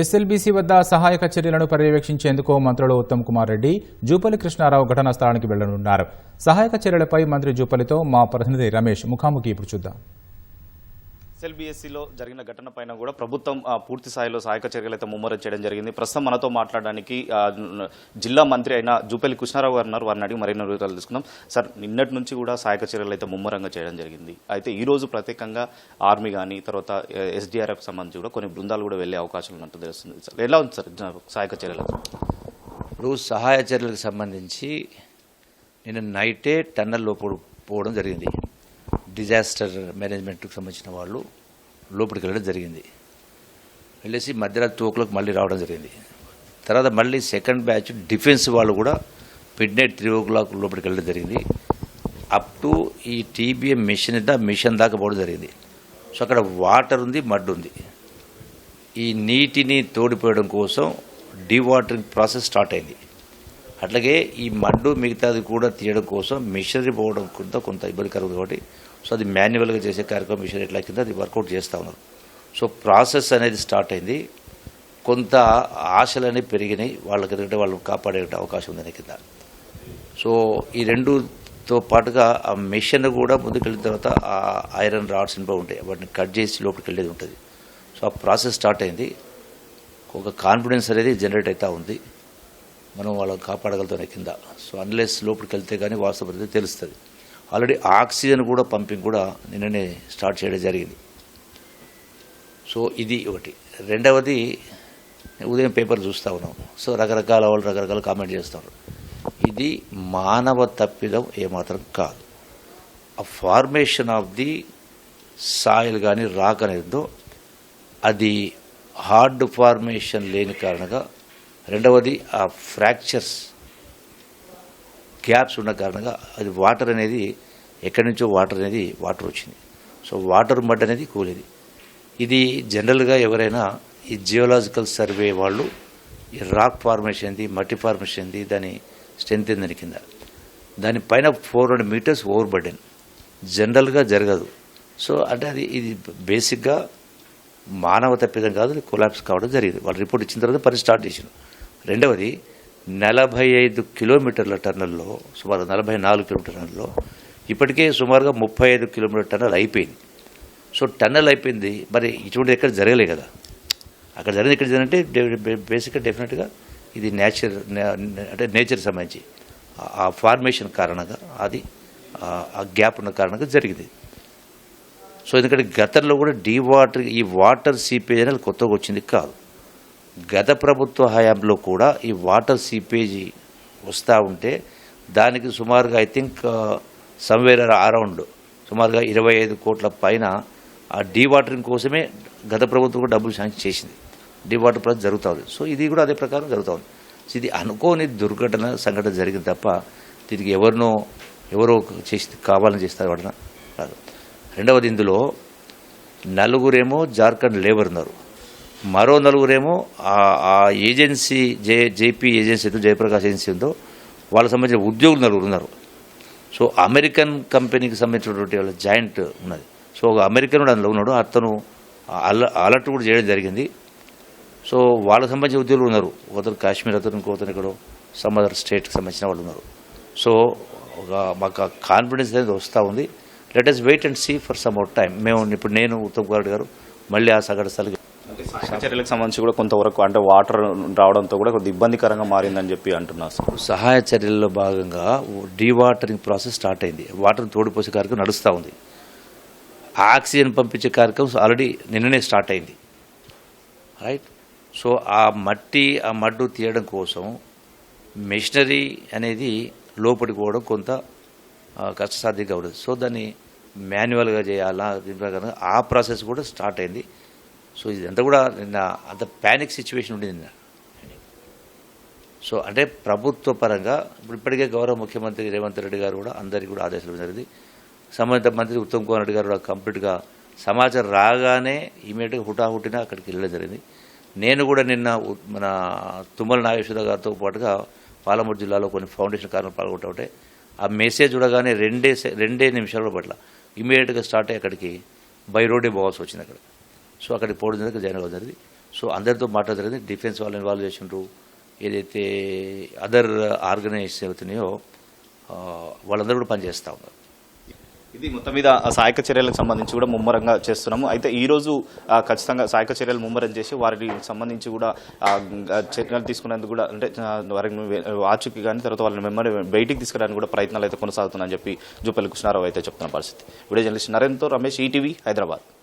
SLBC వద్ద సహాయక చర్యలను పర్యవేక్షించేందుకు మంత్రులు ఉత్తమ్ కుమార్ రెడ్డి జూపల్లి కృష్ణారావు ఘటనా స్థలానికి వెళ్ళనున్నారు. సహాయక చర్యలపై మంత్రి జూపల్లితో మా ప్రతినిధి రమేష్ ముఖాముఖి ఇప్పుడు చూద్దాం. ఎస్ఎల్బిఎస్సిలో జరిగిన ఘటన పైన కూడా ప్రభుత్వం పూర్తి స్థాయిలో సహాయక చర్యలు అయితే ముమ్మరం చేయడం జరిగింది. ప్రస్తుతం మనతో మాట్లాడడానికి జిల్లా మంత్రి అయిన జూపల్లి కృష్ణారావు గారు ఉన్నారు. వారిని అడిగి మరిన్ని వివరాలు తీసుకుందాం సార్ నిన్నటి నుంచి కూడా సహాయక చర్యలు అయితే ముమ్మరంగా చేయడం జరిగింది. అయితే ఈ రోజు ప్రత్యేకంగా ఆర్మీ కానీ తర్వాత ఎస్డిఆర్ఎఫ్ సంబంధించి కూడా కొన్ని బృందాలు కూడా వెళ్ళే అవకాశం ఉన్నట్టు తెలుస్తుంది. సార్ ఎలా ఉంది సార్ సహాయక చర్యలు? ఇప్పుడు సహాయ చర్యలకు సంబంధించి నిన్న నైటే టన్నల్ పోవడం జరిగింది. డిజాస్టర్ మేనేజ్మెంట్కి సంబంధించిన వాళ్ళు లోపలికి వెళ్ళడం జరిగింది. వెళ్ళేసి మధ్యరాత్రి టూ ఓ క్లాక్ మళ్ళీ రావడం జరిగింది. తర్వాత మళ్ళీ సెకండ్ బ్యాచ్ డిఫెన్స్ వాళ్ళు కూడా midnight three o'clock లోపలికి వెళ్ళడం జరిగింది. అప్ టు ఈ టీబీఎం మిషన్ దా మిషన్ దాకా పోవడం జరిగింది. సో అక్కడ వాటర్ ఉంది మడ్ ఉంది. ఈ నీటిని తోడిపోయడం కోసం డీవాటరింగ్ ప్రాసెస్ స్టార్ట్ అయింది. అట్లాగే ఈ మడ్డు మిగతాది కూడా తీయడం కోసం మిషనరీ పోవడం కొంత కొంత ఇబ్బంది కలుగుతుంది కాబట్టి సో అది మాన్యువల్గా చేసే కార్యక్రమం మిషన్ ఎట్లా కింద అది వర్కౌట్ చేస్తూ ఉన్నారు. సో ప్రాసెస్ అనేది స్టార్ట్ అయింది. కొంత ఆశలని పెరిగినాయి. వాళ్ళకి ఎందుకంటే వాళ్ళు కాపాడే అవకాశం ఉంది కింద. సో ఈ రెండుతో పాటుగా ఆ మిషన్ కూడా ముందుకెళ్ళిన తర్వాత ఆ ఐరన్ రాడ్స్ ఇంట్లో ఉంటాయి. వాటిని కట్ చేసి లోపలికి వెళ్ళేది ఉంటుంది. సో ఆ ప్రాసెస్ స్టార్ట్ అయింది. ఒక కాన్ఫిడెన్స్ అనేది జనరేట్ అవుతూ ఉంది. మనం వాళ్ళని కాపాడగలుగుతాం కింద. సో అన్లెస్ లోపలికి వెళ్తే కానీ వాస్తవ పరిస్థితి తెలుస్తుంది. ఆల్రెడీ ఆక్సిజన్ కూడా పంపింగ్ కూడా నిన్ననే స్టార్ట్ చేయడం జరిగింది. సో ఇది ఒకటి. రెండవది ఉదయం పేపర్ చూస్తూ ఉన్నాం. సో రకరకాల వాళ్ళు రకరకాల కామెంట్ చేస్తారు. ఇది మానవ తప్పిదం ఏమాత్రం కాదు. ఆ ఫార్మేషన్ ఆఫ్ ది సాయిల్ కానీ రాక్ అనేదో అది హార్డ్ ఫార్మేషన్ లేని కారణంగా రెండవది ఆ ఫ్రాక్చర్స్ గ్యాప్స్ ఉన్న కారణంగా అది వాటర్ అనేది ఎక్కడి నుంచో వాటర్ అనేది వాటర్ వచ్చింది. సో వాటర్ మడ్ అనేది కూలేది. ఇది జనరల్గా ఎవరైనా ఈ జియోలాజికల్ సర్వే వాళ్ళు ఈ రాక్ ఫార్మేషన్ ఏంది మట్టి ఫార్మేషన్ ఏంది దాని స్ట్రెంత్ ఏందని కింద. దానిపైన four hundred metres overburden జనరల్గా జరగదు. సో అంటే అది ఇది బేసిక్గా మానవ తప్పిదం కాదు కొలాప్స్ కావడం జరిగింది. వాళ్ళు రిపోర్ట్ ఇచ్చిన తర్వాత పని స్టార్ట్ చేసారు రెండవది నలభై ఐదు కిలోమీటర్ల టన్నుల్లో సుమారు నలభై నాలుగు కిలోమీటర్ టన్నుల్లో ఇప్పటికే సుమారుగా ముప్పై ఐదు కిలోమీటర్ టన్నల్ అయిపోయింది. సో టన్నల్ అయిపోయింది. మరి ఇటువంటి ఎక్కడ జరగలే కదా. అక్కడ జరిగింది ఎక్కడ జరిగిందంటే బేసిక్గా డెఫినెట్గా ఇది నేచర్ అంటే నేచర్ సంబంధించి. ఆ- ఫార్మేషన్ కారణంగా అది ఆ- ఆ గ్యాప్ ఉన్న కారణంగా జరిగింది. సో ఎందుకంటే గతంలో కూడా డీ వాటర్ ఈ వాటర్ సీపేజ్ అనేది కొత్తగా వచ్చింది కాదు. గత ప్రభుత్వ హయాంలో కూడా ఈ వాటర్ సీపేజీ వస్తూ ఉంటే దానికి సుమారుగా ఐ థింక్ సమ్వేర్ అరౌండ్ సుమారుగా ఇరవై ఐదు కోట్ల పైన ఆ డీవాటరింగ్ కోసమే గత ప్రభుత్వం కూడా డబ్బులు శాంక్షన్ చేసింది. డీవాటర్ ప్రాజెక్ట్ జరుగుతూ ఉంది. సో ఇది కూడా అదే ప్రకారం జరుగుతూ ఉంది. సో ఇది అనుకోని దుర్ఘటన సంఘటన జరిగింది తప్ప దీనికి ఎవరినో ఎవరో చేసి కావాలని చేస్తారు వాడిన కాదు. రెండవది ఇందులో నలుగురేమో జార్ఖండ్ లేబర్ ఉన్నారు. మరో నలుగురేమో ఆ- ఏజెన్సీ జే జేపీ ఏజెన్సీ ఏదో జయప్రకాష్ ఏజెన్సీ ఉందో వాళ్ళకి సంబంధించిన ఉద్యోగులు నలుగురు ఉన్నారు. సో అమెరికన్ కంపెనీకి సంబంధించినటువంటి వాళ్ళ జాయింట్ ఉన్నది. సో ఒక అమెరికన్ కూడా అందులో ఉన్నాడు. అతను అల అలర్ట్ కూడా చేయడం జరిగింది. సో వాళ్ళకి సంబంధించిన ఉద్యోగులు ఉన్నారు. ఒకతను కాశ్మీర్ అతను ఇంకోతను ఇక్కడ సమ్ అదర్ స్టేట్కి సంబంధించిన వాళ్ళు ఉన్నారు. సో ఒక మాకు కాన్ఫిడెన్స్ అనేది వస్తూ ఉంది. Let us wait and see for some out time మేము ఇప్పుడు నేను ఉత్తమ్ కుమార్ గారు మళ్ళీ ఆ సగటు స్థలకి చర్యలకు సంబంధించి కూడా కొంతవరకు అంటే వాటర్ రావడంతో కూడా కొంత ఇబ్బందికరంగా మారిందని చెప్పి అంటున్నారు సహాయ చర్యల్లో భాగంగా డీవాటరింగ్ ప్రాసెస్ స్టార్ట్ అయింది. వాటర్ తోడిపోసే కార్యక్రమం నడుస్తూ ఉంది. ఆక్సిజన్ పంపించే కార్యక్రమం ఆల్రెడీ నిన్ననే స్టార్ట్ అయింది. రైట్ సో ఆ మట్టి ఆ మడ్డు తీయడం కోసం మెషినరీ అనేది లోపలికి పోవడం కొంత కష్టసాధ్యంగా ఉండదు సో దాన్ని మాన్యువల్గా చేయాలా? ఆ ప్రాసెస్ కూడా స్టార్ట్ అయింది. సో ఇదంతా కూడా నిన్న అంత ప్యానిక్ సిచ్యువేషన్ ఉండింది నిన్న. సో అంటే ప్రభుత్వ పరంగా ఇప్పుడు ఇప్పటికే గౌరవ ముఖ్యమంత్రి రేవంత్ రెడ్డి గారు కూడా అందరికీ కూడా ఆదేశాలు జరిగింది. సంబంధిత మంత్రి ఉత్తమ్ కుమార్ రెడ్డి గారు కూడా కంప్లీట్గా సమాచారం రాగానే ఇమీడియట్గా హుటాహుటిన అక్కడికి వెళ్ళడం జరిగింది. నేను కూడా నిన్న మన తుమ్మల నాగేశ్వర గారితో పాటుగా పాలమూరు జిల్లాలో కొన్ని ఫౌండేషన్ కార్యక్రమాలు పాల్గొంటుంటే ఆ మెసేజ్ చూడగానే రెండే రెండే నిమిషాల పట్ల ఇమీడియట్గా స్టార్ట్ అయ్యి అక్కడికి బై రోడ్డే పోవాల్సి వచ్చింది అక్కడ. సో అక్కడికి పోవడం జరిగింది జాయిన్ అవ్వడం జరిగింది. సో అందరితో మాట్లాడడం జరిగింది. డిఫెన్స్ వాళ్ళు ఇన్వాల్వ్ చేసిండ్రు. ఏదైతే అదర్ ఆర్గనైజేషన్ అవుతున్నాయో వాళ్ళందరూ కూడా పనిచేస్తూ ఉన్నారు. ఇది మొత్తం మీద సహాయక చర్యలకు సంబంధించి కూడా ముమ్మరంగా చేస్తున్నాము. అయితే ఈరోజు ఖచ్చితంగా సహాయక చర్యలు ముమ్మరం చేసి వారికి సంబంధించి కూడా చర్యలు తీసుకునేందుకు కూడా అంటే వారికి వారిని వే- ఆచూకీ కానీ తర్వాత వాళ్ళని మెమ్మరి బయటికి తీసుకురావడానికి కూడా ప్రయత్నాలు అయితే కొనసాగుతున్నాయని చెప్పి జూపల్లి కృష్ణారావు అయితే చెప్తున్న పరిస్థితి. వీడియో జర్నలిస్ట్ నరేంద్రతో రమేష్ ఈటీవీ హైదరాబాద్.